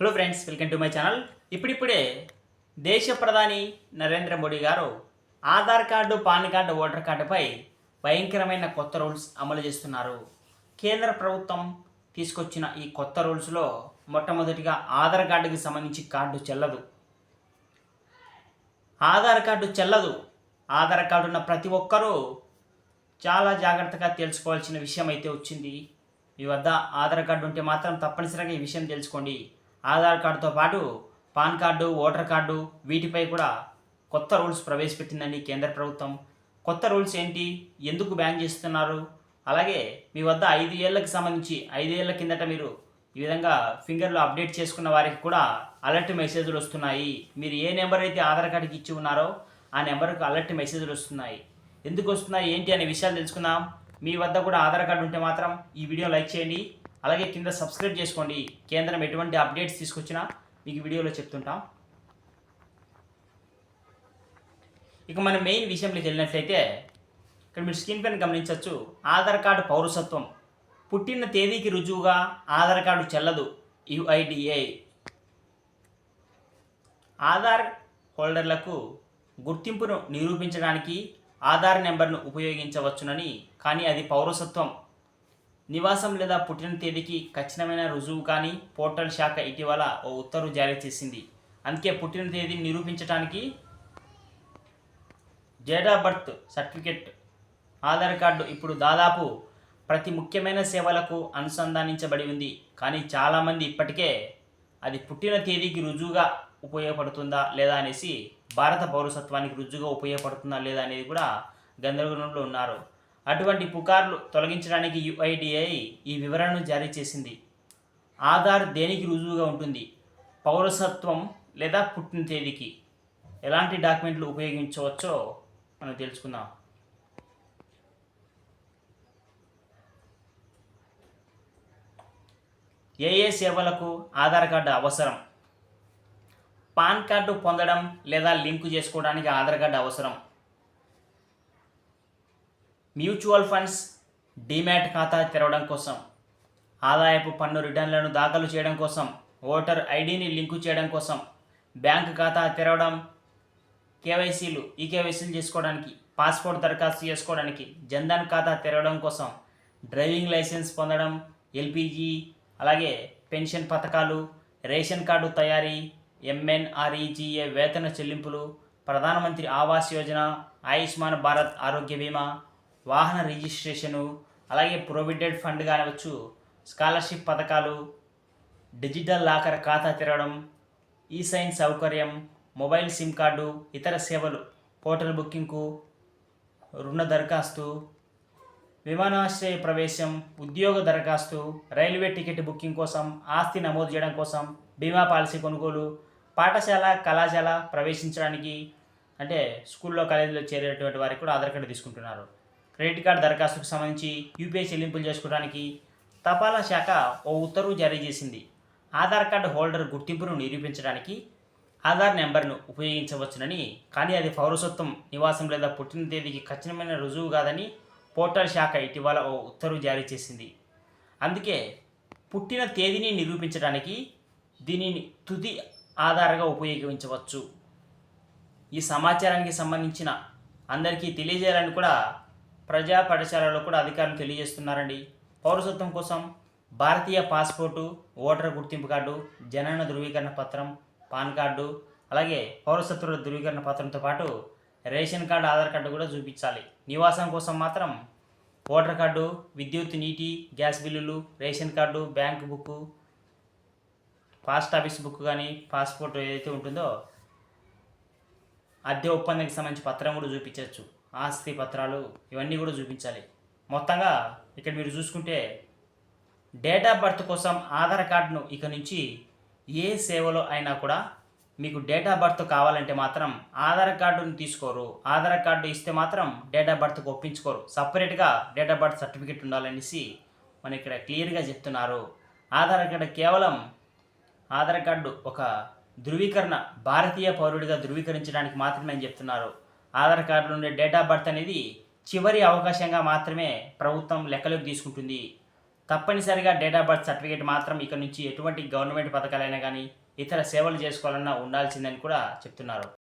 Hello friends welcome to my channel ఇప్పుడిప్పుడే దేశ ప్రధాని నరేంద్ర మోడీ గారు Aadhaar card PAN card voter కార్డుపై భయంకరమైన కొత్త రూల్స్ అమలు చేస్తున్నారు. కేంద్ర ప్రభుత్వం తీసుకొచ్చిన ఈ కొత్త రూల్స్లో మొట్టమొదటిగా ఆధార్ కార్డుకి సంబంధించి కార్డు చెల్లదు. ఆధార్ కార్డు చెల్లదు. ఆధార్ కార్డు ఉన్న ప్రతి ఒక్కరూ చాలా జాగ్రత్తగా తెలుసుకోవాల్సిన విషయం అయితే వచ్చింది. మీ వద్ద ఆధార్ కార్డు ఉంటే మాత్రం తప్పనిసరిగా ఈ విషయం తెలుసుకోండి. ఆధార్ కార్డుతో పాటు పాన్ కార్డు ఓటర్ కార్డు వీటిపై కూడా కొత్త రూల్స్ ప్రవేశపెట్టిందండి కేంద్ర ప్రభుత్వం. కొత్త రూల్స్ ఏంటి? ఎందుకు బ్యాన్ చేస్తున్నారు? అలాగే మీ వద్ద ఐదు ఏళ్ళకి సంబంధించి ఐదు కిందట మీరు ఈ విధంగా ఫింగర్లో అప్డేట్ చేసుకున్న వారికి కూడా అలర్ట్ మెసేజ్లు వస్తున్నాయి. మీరు ఏ నెంబర్ అయితే ఆధార్ కార్డుకి ఇచ్చి ఉన్నారో ఆ నెంబర్కి అలర్ట్ మెసేజ్లు వస్తున్నాయి. ఎందుకు వస్తున్నాయి? ఏంటి? అనే విషయాలు తెలుసుకుందాం. మీ వద్ద కూడా ఆధార్ కార్డు ఉంటే మాత్రం ఈ వీడియో లైక్ చేయండి. అలాగే కింద సబ్స్క్రైబ్ చేసుకోండి. కేంద్రం ఎటువంటి అప్డేట్స్ తీసుకొచ్చినా మీకు వీడియోలో చెప్తుంటాం. ఇక మన మెయిన్ విషయంలోకి వెళ్ళినట్లయితే ఇక్కడ మీరు స్క్రీన్ పైన గమనించవచ్చు ఆధార్ కార్డు పౌరసత్వం. పుట్టిన తేదీకి రుజువుగా ఆధార్ కార్డు చెల్లదు యుఐడిఏ. ఆధార్ హోల్డర్లకు గుర్తింపును నిరూపించడానికి ఆధార్ నెంబర్ను ఉపయోగించవచ్చునని కానీ అది పౌరసత్వం. నివాసం లేదా పుట్టిన తేదీకి ఖచ్చితమైన రుజువు కానీ పోర్టల్ శాఖ ఇటీవల ఓ ఉత్తర్వు జారీ చేసింది. అందుకే పుట్టిన తేదీని నిరూపించడానికి date of birth certificate Aadhaar card ఇప్పుడు దాదాపు ప్రతి ముఖ్యమైన సేవలకు అనుసంధానించబడి ఉంది. కానీ చాలామంది ఇప్పటికే అది పుట్టిన తేదీకి రుజువుగా ఉపయోగపడుతుందా లేదా అనేసి భారత పౌరసత్వానికి రుజువుగా ఉపయోగపడుతుందా లేదా అనేది కూడా గందరగోళంలో ఉన్నారు. అటువంటి పుకార్లు తొలగించడానికి యుఐడిఐ ఈ వివరణను జారీ చేసింది. ఆధార్ దేనికి రుజువుగా ఉంటుంది? పౌరసత్వం లేదా పుట్టిన తేదీకి? ఎలాంటి డాక్యుమెంట్లు ఉపయోగించవచ్చో మనం తెలుసుకుందాం. ఏ ఏ సేవలకు ఆధార్ కార్డు అవసరం? పాన్ కార్డు పొందడం లేదా లింకు చేసుకోవడానికి ఆధార్ కార్డు అవసరం? మ్యూచువల్ ఫండ్స్ డిమ్యాట్ ఖాతా తెరవడం కోసం ఆదాయపు పన్ను రిటర్న్లను దాఖలు చేయడం కోసం ఓటర్ ఐడిని లింకు చేయడం కోసం బ్యాంక్ ఖాతా తెరవడం కేవైసీలు ఈ కేవైసీలు చేసుకోవడానికి పాస్పోర్ట్ దరఖాస్తు చేసుకోవడానికి జన్ధన్ ఖాతా తెరవడం కోసం డ్రైవింగ్ లైసెన్స్ పొందడం ఎల్పిజి అలాగే పెన్షన్ పథకాలు రేషన్ కార్డు తయారీ ఎంఎన్ఆర్ఈజీఏ వేతన చెల్లింపులు ప్రధానమంత్రి ఆవాస్ యోజన ఆయుష్మాన్ భారత్ ఆరోగ్య బీమా వాహన రిజిస్ట్రేషను అలాగే ప్రొవిడెంట్ ఫండ్ కానివచ్చు స్కాలర్షిప్ పథకాలు డిజిటల్ లాకర్ ఖాతా తెరవడం ఈ సైన్ సౌకర్యం మొబైల్ సిమ్ కార్డు ఇతర సేవలు హోటల్ బుకింగ్కు రుణ దరఖాస్తు విమానాశ్రయ ప్రవేశం ఉద్యోగ దరఖాస్తు రైల్వే టికెట్ బుకింగ్ కోసం ఆస్తి నమోదు చేయడం కోసం బీమా పాలసీ కొనుగోలు పాఠశాల కళాశాల ప్రవేశించడానికి అంటే స్కూల్లో కాలేజీలో చేరేటువంటి వారికి కూడా ఆధార్ కార్డు తీసుకుంటున్నారు. క్రెడిట్ కార్డు దరఖాస్తుకు సంబంధించి యూపీఐ చెల్లింపులు చేసుకోవడానికి తపాలా శాఖ ఓ ఉత్తర్వు జారీ చేసింది. ఆధార్ కార్డు హోల్డర్ గుర్తింపును నిరూపించడానికి ఆధార్ నెంబర్ను ఉపయోగించవచ్చునని కానీ అది పౌరసత్వం నివాసం లేదా పుట్టిన తేదీకి ఖచ్చితమైన రుజువు కాదని పోర్టల్ శాఖ ఇటీవల ఓ ఉత్తర్వు జారీ చేసింది. అందుకే పుట్టిన తేదీని నిరూపించడానికి దీనిని తుది ఆధారంగా ఉపయోగించవచ్చు. ఈ సమాచారానికి సంబంధించిన అందరికీ తెలియజేయాలని కూడా ప్రజా పాఠశాలలో కూడా అధికారులు తెలియజేస్తున్నారండి. పౌరసత్వం కోసం భారతీయ పాస్పోర్టు ఓటర్ గుర్తింపు కార్డు జనన ధృవీకరణ పత్రం పాన్ కార్డు అలాగే పౌరసత్వ ధృవీకరణ పత్రంతో పాటు రేషన్ కార్డు ఆధార్ కార్డు కూడా చూపించాలి. నివాసం కోసం మాత్రం ఓటర్ కార్డు విద్యుత్ నీటి గ్యాస్ బిల్లులు ration card bank book post office book కానీ పాస్పోర్ట్ ఏదైతే ఉంటుందో అద్దె ఒప్పందానికి సంబంధించి పత్రం కూడా చూపించవచ్చు. ఆస్తి పత్రాలు ఇవన్నీ కూడా చూపించాలి. మొత్తంగా ఇక్కడ మీరు చూసుకుంటే డేట్ ఆఫ్ బర్త్ కోసం ఆధార్ కార్డును ఇక నుంచి ఏ సేవలో అయినా కూడా మీకు డేట్ ఆఫ్ బర్త్ కావాలంటే మాత్రం ఆధార్ కార్డును తీసుకోరు. ఆధార్ కార్డు ఇస్తే మాత్రం డేట్ ఆఫ్ బర్త్కి ఒప్పించుకోరు. సపరేట్గా డేట్ ఆఫ్ బర్త్ సర్టిఫికేట్ ఉండాలనేసి మన ఇక్కడ క్లియర్గా చెప్తున్నారు. ఆధార్ కార్డు కేవలం ఆధార్ కార్డు ఒక ధృవీకరణ భారతీయ పౌరుడిగా ధృవీకరించడానికి మాత్రమే అని చెప్తున్నారు. ఆధార్ కార్డులో ఉండే డేట్ ఆఫ్ బర్త్ అనేది చివరి అవకాశంగా మాత్రమే ప్రభుత్వం లెక్కలోకి తీసుకుంటుంది. తప్పనిసరిగా డేట్ ఆఫ్ బర్త్ సర్టిఫికేట్ మాత్రం ఇక నుంచి ఎటువంటి గవర్నమెంట్ పథకాలైనా కానీ ఇతర సేవలు చేసుకోవాలన్నా ఉండాల్సిందని కూడా చెప్తున్నారు.